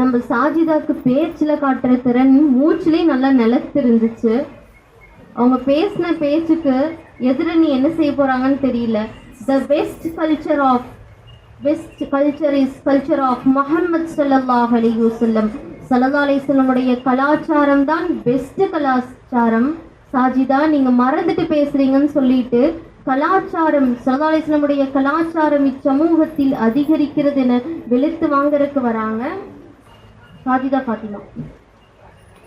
நம்ம சாஜிதாக்கு பேச்சில் காட்டுற திறன் மூச்சுலேயே நல்லா நிலத்து இருந்துச்சு அவங்க பேசின பேச்சுக்கு எதிரணி என்ன செய்ய போகிறாங்கன்னு தெரியல. The best culture of best culture is culture of Muhammad ஸல்லல்லாஹு அலைஹி வஸல்லம் ஸல்லல்லாஹு அலைஹி வஸல்லமுடைய கலாச்சாரம் தான் பெஸ்ட் கலாச்சாரம். சாஜிதா நீங்கள் மறந்துட்டு பேசுறீங்கன்னு சொல்லிட்டு கலாச்சாரம் ஸல்லல்லாஹு கலாச்சாரம் இச்சமூகத்தில் அதிகரிக்கிறது என வெளுத்து வாங்குறதுக்கு வராங்க. சாஜிதா ஃபாத்திமா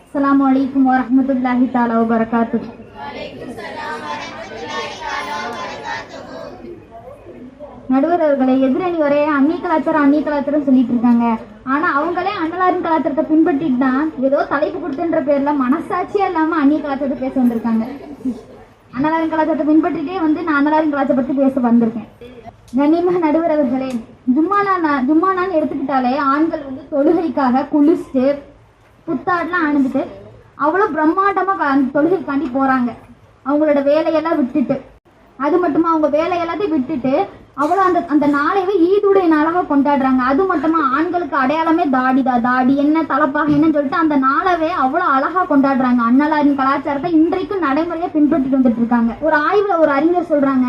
அஸ்ஸலாமு அலைக்கும் வரஹ்மத்துல்லாஹி தஆலா வபரகாத்து நடுவர் அவர்களை எதிரணி ஒரே அந்நிய கலாச்சாரம் அந்நிய கலாச்சாரம் சொல்லிட்டு இருக்காங்க. ஆனா அவங்களே அண்ணலாரின் கலாச்சாரத்தை பின்பற்றிட்டு தான் ஏதோ தலைப்பு கொடுத்துன்ற பேர்ல மனசாட்சியா இல்லாம அந்நிய கலாச்சாரத்தை பேச வந்திருக்காங்க. அண்ணலாரின் கலாச்சாரத்தை பின்பற்றிட்டே வந்து நான் அண்ணலாரின் கலாச்சாரத்தை பத்தி பேச வந்திருக்கேன். கண்ணியமாக நடுவர் அவர்களே ஜும்மானா ஜும்மானான்னு எடுத்துக்கிட்டாலே ஆண்கள் வந்து தொழுகைக்காக குளிச்சுட்டு புத்தாடெலாம் அணிஞ்சிட்டு அவ்வளோ பிரம்மாண்டமாக அந்த தொழுகைக்காண்டி போகிறாங்க அவங்களோட வேலையெல்லாம் விட்டுட்டு. அது மட்டுமா அவங்க வேலை எல்லாத்தையும் விட்டுட்டு அவ்வளோ அந்த அந்த நாளையவே ஈதுடைய நாளாக கொண்டாடுறாங்க. அது மட்டுமா ஆண்களுக்கு அடையாளமே தாடி தான். தாடி என்ன தலப்பாக என்னன்னு சொல்லிட்டு அந்த நாளவே அவ்வளோ அழகாக கொண்டாடுறாங்க. அன்னலாரின் கலாச்சாரத்தை இன்றைக்கும் நடைமுறையை பின்பற்றிட்டு வந்துட்டு இருக்காங்க. ஒரு ஆய்வில் ஒரு அறிஞர் சொல்கிறாங்க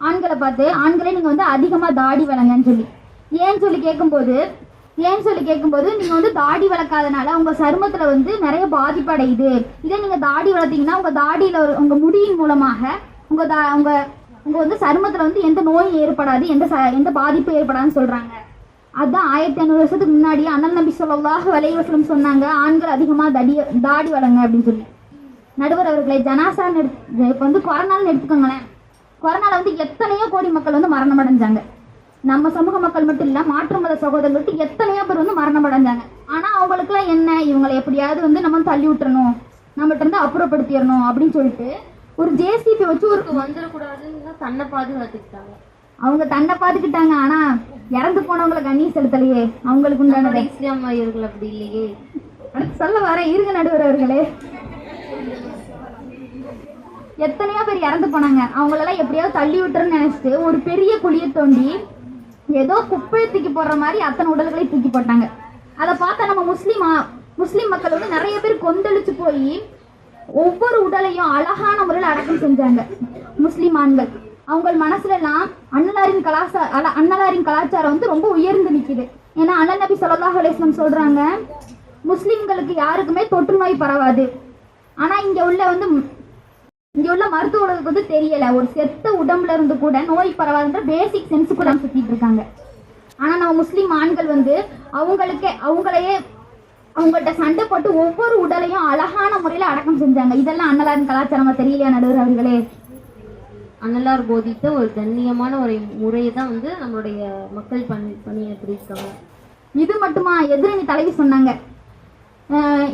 ஆண்களை பார்த்து ஆண்களே நீங்க வந்து அதிகமா தாடி வளங்கன்னு சொல்லி. ஏன்னு சொல்லி கேட்கும்போது ஏன்னு சொல்லி கேட்கும்போது நீங்க வந்து தாடி வளர்க்காதனால உங்க சருமத்துல வந்து நிறைய பாதிப்பு அடையுது. இதே நீங்க தாடி வளர்த்தீங்கன்னா உங்க தாடியில ஒரு உங்க முடியின் மூலமாக உங்க தா உங்க உங்க வந்து சருமத்துல வந்து எந்த நோயும் ஏற்படாது எந்த ச- எந்த பாதிப்பும் ஏற்படாதுன்னு சொல்றாங்க. அதுதான் ஆயிரத்தி ஐநூறு வருஷத்துக்கு முன்னாடி அண்ணல் நபி ஸல்லல்லாஹு அலைஹி சொன்னாங்க ஆண்கள் அதிகமாக தடி தாடி வளங்க அப்படின்னு சொல்லி. நடுவர் அவர்களை ஜனாசான்னு எடுத்து இப்போ வந்து கொரோனான்னு எடுத்துக்கோங்களேன். கொரோனால வந்து எத்தனையோ கோடி மக்கள் வந்து மரணம் அடைஞ்சாங்க நம்ம சமூக மக்கள் மட்டும் இல்ல மாற்று மத சகோதரர்களுக்கு எத்தனையோ பேர் வந்து மரணம் அடைஞ்சாங்க ஆனா அவங்களுக்குலாம் என்ன? இவங்களை எப்படியாவது வந்து நம்ம தள்ளி விட்டுறணும். நம்மகிட்ட இருந்து அப்புறப்படுத்திடணும் அப்படின்னு சொல்லிட்டு ஒரு ஜேசிபி வச்சு ஒரு வந்துடக்கூடாதுன்னு தன்னை பாதுகாத்துக்கிட்டாங்க. அவங்க தன்னை பார்த்துக்கிட்டாங்க ஆனா இறந்து போனவங்களை கண்ணீர் செலுத்தலையே. அவங்களுக்கு நம்மளுடைய இஸ்லாம் அப்படி இல்லையே. சொல்ல வர இருங்க நடுவர் அவர்களே. எத்தனையோ பேர் இறந்து போனாங்க. அவங்களெல்லாம் எப்படியாவது தள்ளி விட்டுருன்னு நினைச்சிட்டு ஒரு பெரிய குழியை தோண்டி ஏதோ குப்பையை தூக்கி போடுற மாதிரி அத்தனை உடல்களையும் தூக்கி போட்டாங்க. அதை பார்த்தா நம்ம முஸ்லீமா முஸ்லீம் மக்கள் வந்து நிறைய பேர் கொந்தளிச்சு போய் ஒவ்வொரு உடலையும் அழகான முறையில் அடக்கம் செஞ்சாங்க. முஸ்லீம் ஆண்கள். அவங்க மனசுல எல்லாம் அண்ணலாரின் கலாச்சார அல- அண்ணலாரின் கலாச்சாரம் வந்து ரொம்ப உயர்ந்து நிக்குது. ஏன்னா அண்ணன் நபி ஸல்லல்லாஹு அலைஹி சொல்றாங்க முஸ்லிம்களுக்கு யாருக்குமே தொற்று நோய் பரவாது. ஆனா இங்க உள்ள வந்து இங்க உள்ள மருத்துவ உலகுக்கு வந்து தெரியல. ஒரு செத்த உடம்புல இருந்து கூட நோய் பரவாதுன்ற பேசிக் சென்ஸ் கூட சுத்திட்டு இருக்காங்க. ஆனா நம்ம முஸ்லீம் ஆண்கள் வந்து அவங்களுக்கே அவங்களையே அவங்கள்ட்ட சண்டை போட்டு ஒவ்வொரு உடலையும் அழகான முறையில அடக்கம் செஞ்சாங்க. இதெல்லாம் அண்ணலாரின் கலாச்சாரமா தெரியலையா நடுவர் அவர்களே? அன்னலார் போதித்த ஒரு கண்ணியமான ஒரு முறையை தான் வந்து நம்மளுடைய மக்கள் பணி பணியாற்றி இருக்காங்க இது மட்டுமா? எதிரணி தலைவி சொன்னாங்க.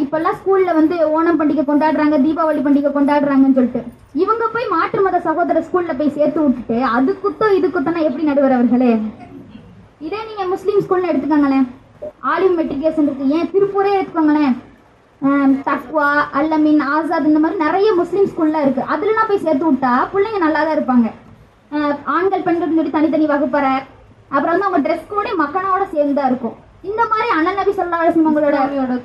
இப்பெல்லாம் ஸ்கூல்ல வந்து ஓணம் பண்டிகை கொண்டாடுறாங்க தீபாவளி பண்டிகை கொண்டாடுறாங்கன்னு சொல்லிட்டு. இவங்க போய் மாற்று மத சகோதர ஸ்கூல்ல போய் சேர்த்து விட்டுட்டு அது குத்தம் இது குத்தம்னா எப்படி நடுவர் அவர்களே? இதே நீங்க முஸ்லீம் ஸ்கூல்னு எடுத்துக்கோங்களேன். ஆலிம் மெட்ரிகேஷன் இருக்கு. ஏன்? திருப்பூரே எடுத்துக்கோங்களேன். தக்வா அல்லமின் ஆசாத் இந்த மாதிரி நிறைய முஸ்லீம் ஸ்கூல்ல இருக்கு. அதுலலாம் போய் சேர்த்து விட்டா பிள்ளைங்க நல்லா தான் இருப்பாங்க ஆண்கள் பெண்கள் சொல்லி தனித்தனி வகுப்பறை. அப்புறம் வந்து அவங்க ட்ரெஸ் கூட மக்கனோட சேர்ந்து தான் இருக்கும். இந்த மாதிரி அண்ணன் நபி சொல்லா உங்களோட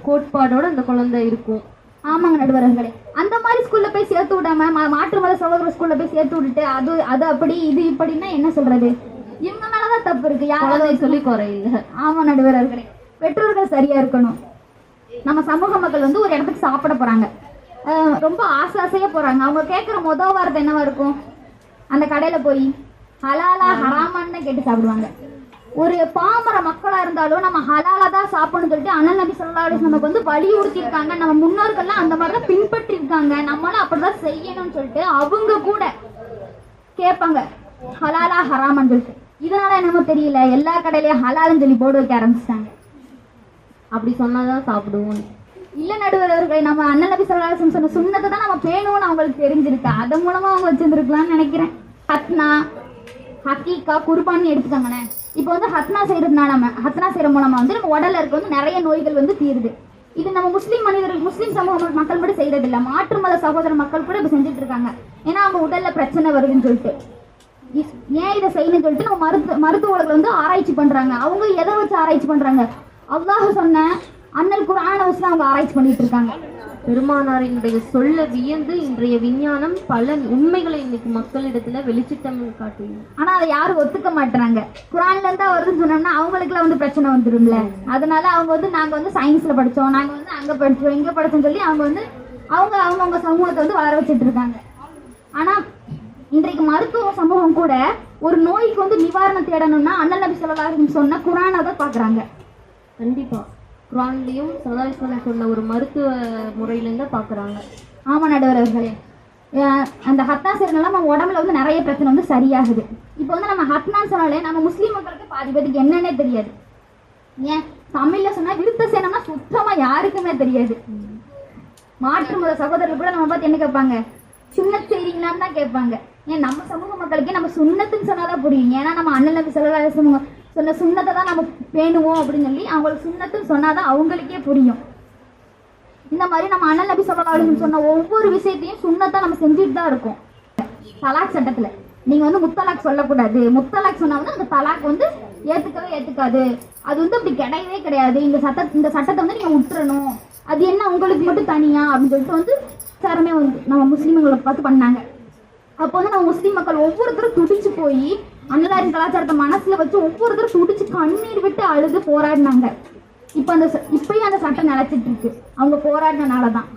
கோட்பாடோட அந்த குழந்தை இருக்கும். ஆமாங்க நடுவர்களே. அந்த மாதிரி ஸ்கூல்ல போய் சேர்த்து விடாம மாற்று மத சகோதர ஸ்கூல்ல போய் சேர்த்து விட்டுட்டு அது அது அப்படி இது இப்படின்னா என்ன சொல்றது? இவங்க மேலதான் தப்பு இருக்கு. யாராவது சொல்லி குறையில. ஆமா நடுவர்களே. பெற்றோர்கள் சரியா இருக்கணும். நம்ம சமூக மக்கள் வந்து ஒரு இடத்துக்கு சாப்பிட போறாங்க. ரொம்ப ஆசை ஆசையா போறாங்க. அவங்க கேட்குற மொதல் வார்த்தை என்னவா இருக்கும்? அந்த கடையில போய் ஹலாலா ஹராமான்னு கேட்டு சாப்பிடுவாங்க. ஒரு பாமர மக்களா இருந்தாலும் நம்ம ஹலாலா தான் சாப்பிடணும் சொல்லிட்டு அண்ணல் நபி சொல்லா நமக்கு வந்து வலியுறுத்தி இருக்காங்க நம்ம முன்னோர்கள்லாம் அந்த மாதிரி தான் பின்பற்றி இருக்காங்க நம்மளும் அப்படிதான் செய்யணும்னு சொல்லிட்டு அவங்க கூட கேட்பாங்க. ஹலாலா ஹராமன் சொல்லிட்டு. இதனால என்னமோ தெரியல. எல்லா கடையிலயும் ஹலாலுன்னு சொல்லி போர்டு வைக்க ஆரம்பிச்சிட்டாங்க. அப்படி சொன்னாதான் சாப்பிடுவோம் இல்ல நடுவர் அவர்களை நம்ம அண்ணன் நபி சொல்லா சொன்ன சுண்ணத்தை தான் நம்ம பேணுவோம்னு அவங்களுக்கு தெரிஞ்சிருக்கு. அதன் மூலமா அவங்க வச்சிருந்துருக்கலாம்னு நினைக்கிறேன். ஹத்னா ஹக்கீக்கா குர்பான்னு எடுத்துக்கோங்களேன். இப்போ வந்து ஹத்னா செய்கிறதுனால நம்ம ஹத்னா செய்கிற மூலமாக வந்து நம்ம உடலில் இருக்க வந்து நிறைய நோய்கள் வந்து தீருது. இது நம்ம முஸ்லீம் மனிதர்கள் முஸ்லீம் சமூக மக்கள் மட்டும் செய்யறது இல்லை மாற்று மத சகோதர மக்கள் கூட இப்போ செஞ்சுட்டு இருக்காங்க. ஏன்னா அவங்க உடல்ல பிரச்சனை வருதுன்னு சொல்லிட்டு. ஏன் இதை செய்யணும்னு சொல்லிட்டு நம்ம மருத்துவ மருத்துவர்கள் வந்து ஆராய்ச்சி பண்றாங்க. அவங்க எதை வச்சு ஆராய்ச்சி பண்றாங்க? அல்லாஹ் சொன்ன அண்ணல் குரான வச்சு அவங்க ஆராய்ச்சி பண்ணிட்டு இருக்காங்க. பெருமானாரினுடைய சொல்ல வியந்து இன்றைய விஞ்ஞானம் பல உண்மைகளை இன்னைக்கு மக்களிடத்துல வெளிச்சிட்டம் காட்டுது. ஆனா அதை யாரும் ஒத்துக்க மாட்டாங்க குரான்ல இருந்தா வருதுன்னு சொன்னோம்னா அவங்களுக்குலாம் வந்து பிரச்சனை வந்துரும்ல. அதனால அவங்க வந்து நாங்க வந்து சயின்ஸ்ல படிச்சோம். நாங்க வந்து அங்க படிச்சோம் இங்க படிச்சோம்னு சொல்லி அவங்க வந்து அவங்க அவங்கவுங்க சமூகத்தை வந்து வளர வச்சுட்டு இருக்காங்க ஆனா இன்றைக்கு மருத்துவ சமூகம் கூட ஒரு நோய்க்கு வந்து நிவாரணம் தேடணும்னா அண்ணல் நபி சொல்லலாம் சொன்ன குரானை தான் பாக்குறாங்க. கண்டிப்பா. குரான்லயும் சதாலிஸ்வரன் சொன்ன ஒரு மருத்துவ முறையிலேருந்து பார்க்குறாங்க ஆமாம் நடுவர் அவர்களே. அந்த ஹத்தாசர்னால நம்ம உடம்புல வந்து நிறைய பிரச்சனை வந்து சரியாகுது. இப்போ வந்து நம்ம ஹத்னான்னு சொன்னாலே நம்ம முஸ்லீம் மக்களுக்கு பாதி பேருக்கு என்னன்னே தெரியாது. ஏன்? தமிழ்ல சொன்னா விருத்த சேனம்னா சுத்தமா யாருக்குமே தெரியாது. மாற்று மத சகோதரர்கள் கூட நம்ம பார்த்து என்ன கேட்பாங்க? சுண்ணத் செய்றீங்களான்னு தான் கேட்பாங்க. ஏன் நம்ம சமூக மக்களுக்கே நம்ம சுண்ணத்துன்னு சொன்னாதான் புரியும். ஏன்னா நம்ம அண்ணன் நபி சொல்லலாம் சொன்ன சுண்ணத்தை தான் நம்ம பேணுவோம் அப்படின்னு சொல்லி அவங்களுக்கு சுண்ணத்துன்னு சொன்னாதான் அவங்களுக்கே புரியும். இந்த மாதிரி நம்ம அண்ணல் நபி சொல்லலாம் சொன்ன ஒவ்வொரு விஷயத்தையும் சுண்ணத்தை நம்ம செஞ்சுட்டு தான் இருக்கோம். தலாக் சட்டத்தில். நீங்கள் வந்து முத்தலாக் சொல்லக்கூடாது. முத்தலாக் சொன்னால் வந்து அந்த தலாக் வந்து ஏற்றுக்கவே ஏற்றுக்காது அது வந்து அப்படி கிடையவே கிடையாது. இந்த சட்ட இந்த சட்டத்தை வந்து நீங்கள் விட்டுறணும் அது என்ன உங்களுக்கு மட்டும் தனியா அப்படின்னு சொல்லிட்டு வந்து எல்லாருமே வந்து நம்ம முஸ்லீம்களை பார்த்து பண்ணாங்க. அப்போ வந்து நம்ம முஸ்லீம் மக்கள் ஒவ்வொருத்தரும் துடிச்சு போய் அன்னதாரின் கலாச்சாரத்தை மனசுல வச்சு ஒவ்வொருத்தரும் துடிச்சு கண்ணீர் விட்டு அழுது போராடினாங்க. இப்போ அந்த ச- இப்பயும் அந்த சட்டம் நிலைச்சிட்டு இருக்கு. அவங்க போராடினனால தான்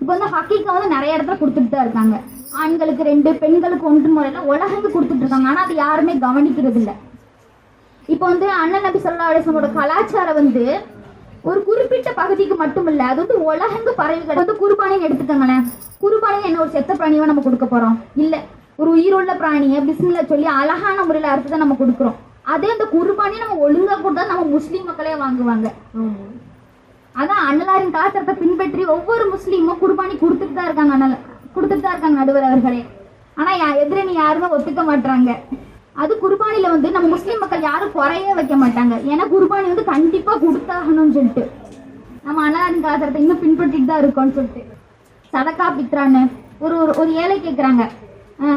இப்போ வந்து ஹக்கிக்கு வந்து நிறைய இடத்துல கொடுத்துட்டு தான் இருக்காங்க. ஆண்களுக்கு ரெண்டு பெண்களுக்கு ஒன்று முறையில உலகங்க கொடுத்துட்டு இருக்காங்க. ஆனா அது யாருமே கவனிக்கிறது இல்ல இப்போ வந்து அண்ணன் நபி சொல்லா அலிஸ்லமோட கலாச்சாரம் வந்து ஒரு குறிப்பிட்ட பகுதிக்கு மட்டும் இல்ல அது வந்து உலகங்க பறவைகள் வந்து குர்பானின்னு எடுத்துக்கோங்களேன். குர்பானின்னு என்ன ஒரு செத்த பிராணியோ நம்ம கொடுக்க போறோம்? இல்ல. ஒரு உயிருள்ள பிராணியை பிஸ்மில்ல சொல்லி அழகான முறையில் அறுத்து நம்ம கொடுக்குறோம். அதே அந்த குர்பானியை நம்ம ஒழுங்கா கொடுத்தா நம்ம முஸ்லீம் மக்களே வாங்குவாங்க. அதான் அண்ணலாரின் கலாச்சாரத்தை பின்பற்றி ஒவ்வொரு முஸ்லீமும் குர்பானி கொடுத்துட்டு தான் இருக்காங்க அண்ணல் கொடுத்துட்டு தான் இருக்காங்க நடுவர் அவர்களே. ஆனா யா- எதிரணி யாருமே ஒத்துக்க மாட்டாங்க அது குர்பானில வந்து நம்ம முஸ்லீம் மக்கள் யாரும் குறைய வைக்க மாட்டாங்க. ஏன்னா குர்பானி வந்து கண்டிப்பா கொடுத்தாகணும்னு சொல்லிட்டு. நம்ம அண்ணலாரின் கலாச்சாரத்தை இன்னும் பின்பற்றிட்டு தான் இருக்கோம்னு சொல்லிட்டு. சதக்கா பித்ரான்னு ஒரு ஒரு ஏழை கேட்குறாங்க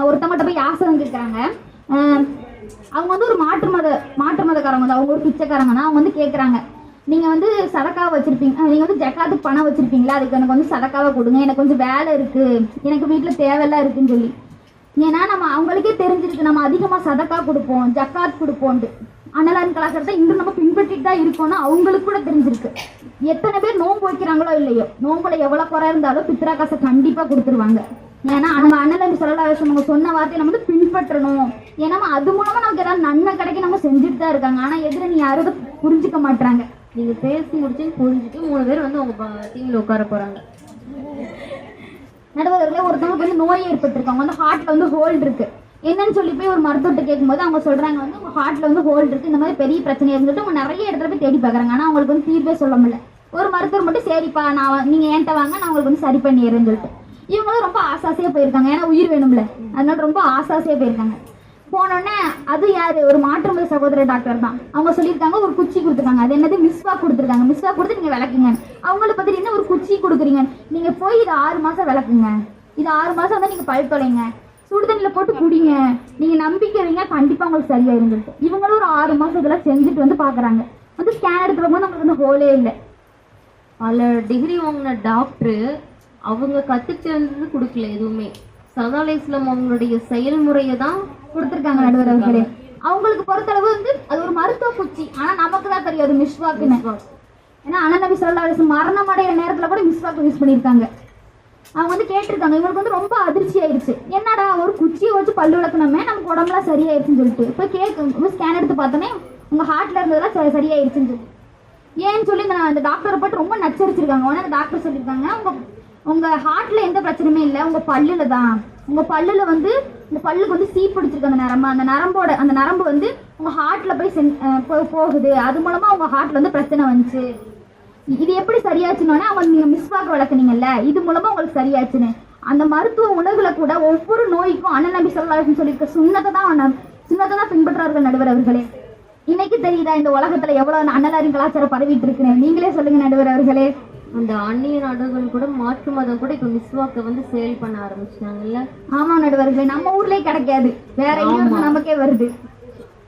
ஒருத்தவங்கள்ட்ட போய் யாசகம் கேட்குறாங்க அவங்க வந்து ஒரு மாற்று மத மாற்று மதக்காரங்க தான் அவங்க ஒரு பிச்சைக்காரங்க தான் அவங்க வந்து கேட்குறாங்க நீங்கள் வந்து சதக்காவை வச்சுருப்பீங்க நீங்கள் வந்து ஜக்காத்துக்கு பணம் வச்சுருப்பீங்களா? அதுக்கு எனக்கு வந்து சதக்காவை கொடுங்க எனக்கு கொஞ்சம் வேலை இருக்குது எனக்கு வீட்டில் தேவையெல்லாம் இருக்குன்னு சொல்லி. ஏன்னா நம்ம அவங்களுக்கே தெரிஞ்சிருக்கு நம்ம அதிகமாக சதக்கா கொடுப்போம் ஜக்காத் கொடுப்போம்ட்டு அனலான் கலாச்சாரத்தை இன்னும் நம்ம பின்பற்றிட்டு தான் இருக்கோம்னு அவங்களுக்கு கூட தெரிஞ்சிருக்கு. எத்தனை பேர் நோன்பு வைக்கிறாங்களோ இல்லையோ நோம்புல எவ்வளோ குறை இருந்தாலும் பித்ரா காசை கண்டிப்பாக கொடுத்துருவாங்க. ஏன்னா நம்ம அண்ணன் சொல்லலா அவங்க சொன்ன வார்த்தையை நம்ம வந்து பின்பற்றணும். ஏன்னா அது மூலமா நமக்கு ஏதாவது நன்மை கிடைக்க நம்ம செஞ்சுட்டு தான் இருக்காங்க. ஆனா எதிர நீ யாரும் புரிஞ்சுக்க மாட்டாங்க நீங்க பேசி முடிச்சு புரிஞ்சுட்டு மூணு பேர் வந்து உங்க டீம்ல உட்கார போறாங்க. நடுவர்களே ஒருத்தவங்களுக்கு வந்து நோய் ஏற்பட்டிருக்காங்க வந்து ஹார்ட்ல வந்து ஹோல்ட் இருக்கு. என்னன்னு சொல்லி போய் ஒரு மருத்துவர்கிட்ட கேட்கும்போது அவங்க சொல்றாங்க வந்து உங்க ஹார்ட்ல வந்து ஹோல்ட் இருக்கு. இந்த மாதிரி பெரிய பிரச்சனை இருந்துட்டு அவங்க நிறைய இடத்துல போய் தேடி பார்க்கறாங்க. ஆனா அவங்களுக்கு வந்து தீர்வே சொல்ல முடியல. ஒரு மருத்துவர் மட்டும் சரிப்பா நான் நீங்க என்கிட்ட வாங்க நான் உங்களுக்கு வந்து சரி பண்ணிடுறேன்னு சொல்லிட்டு. இவங்களும் ரொம்ப ஆசாசியா போயிருக்காங்க. ஏன்னா உயிர் வேணும்ல. அதனால ரொம்ப ஆசாசியா போயிருக்காங்க. போனோடனே அது யாரு? ஒரு மாற்று சகோதர டாக்டர் தான். அவங்க சொல்லியிருக்காங்க ஒரு குச்சி கொடுத்துருக்காங்க. அது என்னது? மிஸ்வா கொடுத்துருக்காங்க. மிஸ்வா கொடுத்து நீங்க விளக்குங்க. அவங்கள பத்தி என்ன ஒரு குச்சி கொடுக்குறீங்க? நீங்க போய் இது ஆறு மாசம் விளக்குங்க. இது ஆறு மாசம் வந்து நீங்க பல் தொலைங்க. சுடுதண்ணில போட்டு குடிங்க. நீங்க நம்பிக்கை வைங்க. கண்டிப்பா உங்களுக்கு சரியாயிருங்க இவங்களும் ஒரு ஆறு மாசம் இதெல்லாம் செஞ்சுட்டு வந்து பாக்குறாங்க. வந்து ஸ்கேன் எடுத்து போகும்போது நம்மளுக்கு வந்து ஹோலே இல்லை. பல டிகிரி வாங்கின டாக்டர் அவங்க கத்துட்டு இருந்தது கொடுக்கல எதுவுமே. இஸ்லாம் அவங்களுடைய செயல்முறையை தான் கொடுத்துருக்காங்க நடுவர் அவர்களே. அவங்களுக்கு பொறுத்தளவு வந்து அது ஒரு மருத்துவ குச்சி ஆனா நமக்கு தான் தெரியும் அது மிஸ்வாக்குன்னு ஏன்னா அனநபி சொல்லா மரணம் அடைகிற நேரத்துல கூட மிஸ்வாக்கு யூஸ் பண்ணியிருக்காங்க. அவங்க வந்து கேட்டிருக்காங்க இவங்களுக்கு வந்து ரொம்ப அதிர்ச்சி ஆயிடுச்சு. என்னடா ஒரு குச்சியை வச்சு பல்லு விளக்கணுமே நமக்கு உடம்புலாம் சரியாயிருச்சுன்னு சொல்லிட்டு. இப்போ கேட்க ஸ்கேன் எடுத்து பார்த்தோன்னே உங்க ஹார்ட்ல இருந்ததெல்லாம் சரி- சரியாயிருச்சுன்னு சொல்லி. ஏன்னு சொல்லி இந்த அந்த டாக்டரை போட்டு ரொம்ப நச்சரிச்சிருக்காங்க. உடனே அந்த டாக்டர் சொல்லியிருக்காங்க உங்க உங்க ஹார்ட்ல எந்த பிரச்சனையுமே இல்லை. உங்க பல்லுல தான். உங்க பல்லுல வந்து உங்க பல்லுக்கு வந்து சீ பிடிச்சிருக்கு அந்த நரம்பு. அந்த நரம்போட அந்த நரம்பு வந்து உங்க ஹார்ட்ல போய் சென்- போ- போகுது. அது மூலமா உங்க ஹார்ட்ல வந்து பிரச்சனை வந்துச்சு. இது எப்படி சரியாச்சுன்னொடனே அவங்க நீங்க பார்க்க வளர்க்குனீங்கல்ல இது மூலமா உங்களுக்கு சரியாச்சுன்னு. அந்த மருத்துவ உணவுல கூட ஒவ்வொரு நோய்க்கும் அண்ணன் நபி சொல்லாருன்னு சொல்லியிருக்க சுண்ணத்தை தான் சுண்ணத்தை தான் பின்பற்றார்கள் நடுவர் அவர்களே. இன்னைக்கு தெரியுதா இந்த உலகத்துல எவ்வளவு அண்ணலாரின் கலாச்சாரம் பரவிட்டு இருக்குன்னு? நீங்களே சொல்லுங்க நடுவர் அவர்களே. அந்த அந்நிய நாடுகள் கூட மாற்று மதம் கூட இப்ப மிஸ்வாக்கை வந்து சேல் பண்ண ஆரம்பிச்சிட்டாங்கல்ல? ஆமா நடுவர்களே நம்ம ஊர்லயே கிடைக்காது. வேற எங்கேயும் நமக்கே வருது.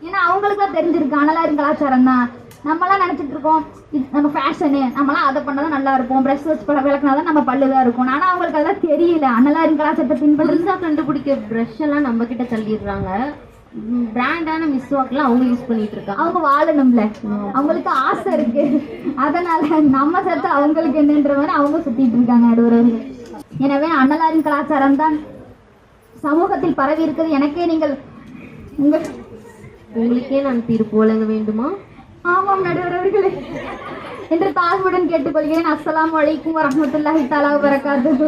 ஏன்னா அவங்களுக்கு தான் தெரிஞ்சிருக்கு அனலாரின் கலாச்சாரம் தான். நம்மலாம் நினைச்சிட்டு இருக்கோம் நம்ம ஃபேஷனு நம்மலாம் அதை பண்ணாதான் நல்லா இருப்போம். ப்ரெஷ் வச்சு பல விளக்குனாதான் நம்ம பல்லுதான் இருக்கும். ஆனா அவங்களுக்கு அதெல்லாம் தெரியல. அண்ணலாரின் கலாச்சாரத்தை பின்பற்றி கண்டுபிடிக்க ப்ரஷ் எல்லாம் நம்ம கிட்ட தள்ளிடுறாங்க. பிராண்டான மிஸ்வாக்லாம் அவங்க யூஸ் பண்ணிட்டு இருக்காங்க. அவங்க வாழணும்ல. அவங்களுக்கு ஆசை இருக்கு. அதனால நம்ம சத்து அவங்களுக்கு என்னன்ற மாதிரி அவங்க சுத்திட்டு இருக்காங்க நடுவரவர்கள் எனவே அண்ணலாரின் கலாச்சாரம் தான் சமூகத்தில் பரவி இருக்குது. எனக்கே நீங்கள் உங்கள் உங்களுக்கே நான் தீர்ப்பு வழங்க வேண்டுமா? ஆமாம் நடுவரவர்களே என்று தாழ்வுடன் கேட்டுக்கொள்கிறேன். அஸ்ஸலாமு அலைக்கும் வரஹ்மத்துல்லாஹி தஆலா வபரகாத்துஹு.